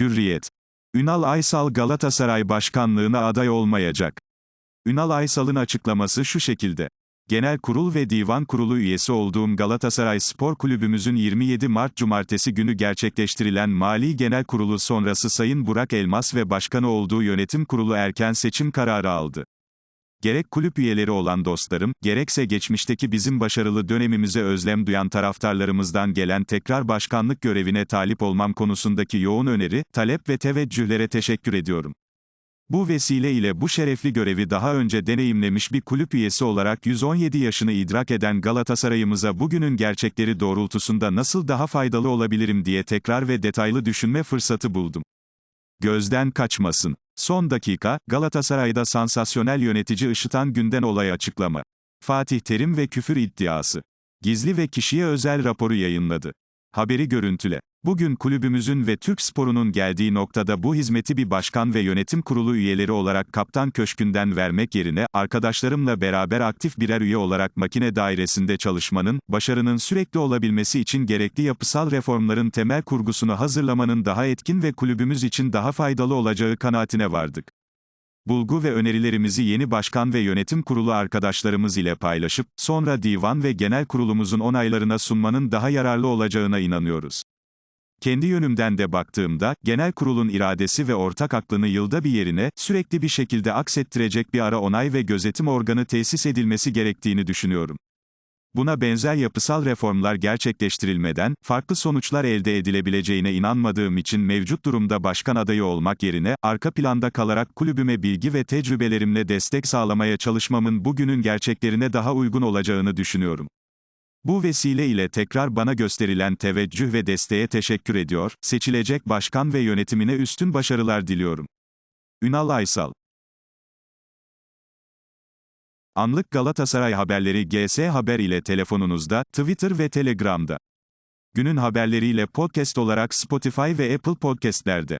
Hürriyet. Ünal Aysal Galatasaray Başkanlığına aday olmayacak. Ünal Aysal'ın açıklaması şu şekilde. Genel Kurul ve Divan Kurulu üyesi olduğum Galatasaray Spor Kulübümüzün 27 Mart Cumartesi günü gerçekleştirilen Mali Genel Kurulu sonrası Sayın Burak Elmas ve başkanı olduğu yönetim kurulu erken seçim kararı aldı. Gerek kulüp üyeleri olan dostlarım, gerekse geçmişteki bizim başarılı dönemimize özlem duyan taraftarlarımızdan gelen tekrar başkanlık görevine talip olmam konusundaki yoğun öneri, talep ve teveccühlere teşekkür ediyorum. Bu vesile ile bu şerefli görevi daha önce deneyimlemiş bir kulüp üyesi olarak 117 yaşını idrak eden Galatasaray'ımıza bugünün gerçekleri doğrultusunda nasıl daha faydalı olabilirim diye tekrar ve detaylı düşünme fırsatı buldum. Gözden kaçmasın. Son dakika, Galatasaray'da sansasyonel yönetici Işıtan Günden olay açıklama. Fatih Terim ve küfür iddiası. Gizli ve kişiye özel raporu yayınladı. Haberi görüntüle. Bugün kulübümüzün ve Türk sporunun geldiği noktada bu hizmeti bir başkan ve yönetim kurulu üyeleri olarak kaptan köşkünden vermek yerine, arkadaşlarımla beraber aktif birer üye olarak makine dairesinde çalışmanın, başarının sürekli olabilmesi için gerekli yapısal reformların temel kurgusunu hazırlamanın daha etkin ve kulübümüz için daha faydalı olacağı kanaatine vardık. Bulgu ve önerilerimizi yeni başkan ve yönetim kurulu arkadaşlarımız ile paylaşıp, sonra divan ve genel kurulumuzun onaylarına sunmanın daha yararlı olacağına inanıyoruz. Kendi yönümden de baktığımda, genel kurulun iradesi ve ortak aklını yılda bir yerine, sürekli bir şekilde aksettirecek bir ara onay ve gözetim organı tesis edilmesi gerektiğini düşünüyorum. Buna benzer yapısal reformlar gerçekleştirilmeden, farklı sonuçlar elde edilebileceğine inanmadığım için mevcut durumda başkan adayı olmak yerine, arka planda kalarak kulübüme bilgi ve tecrübelerimle destek sağlamaya çalışmamın bugünün gerçeklerine daha uygun olacağını düşünüyorum. Bu vesile ile tekrar bana gösterilen teveccüh ve desteğe teşekkür ediyor, seçilecek başkan ve yönetimine üstün başarılar diliyorum. Ünal Aysal Anlık Galatasaray haberleri GS Haber ile telefonunuzda, Twitter ve Telegram'da. Günün haberleriyle podcast olarak Spotify ve Apple Podcast'lerde.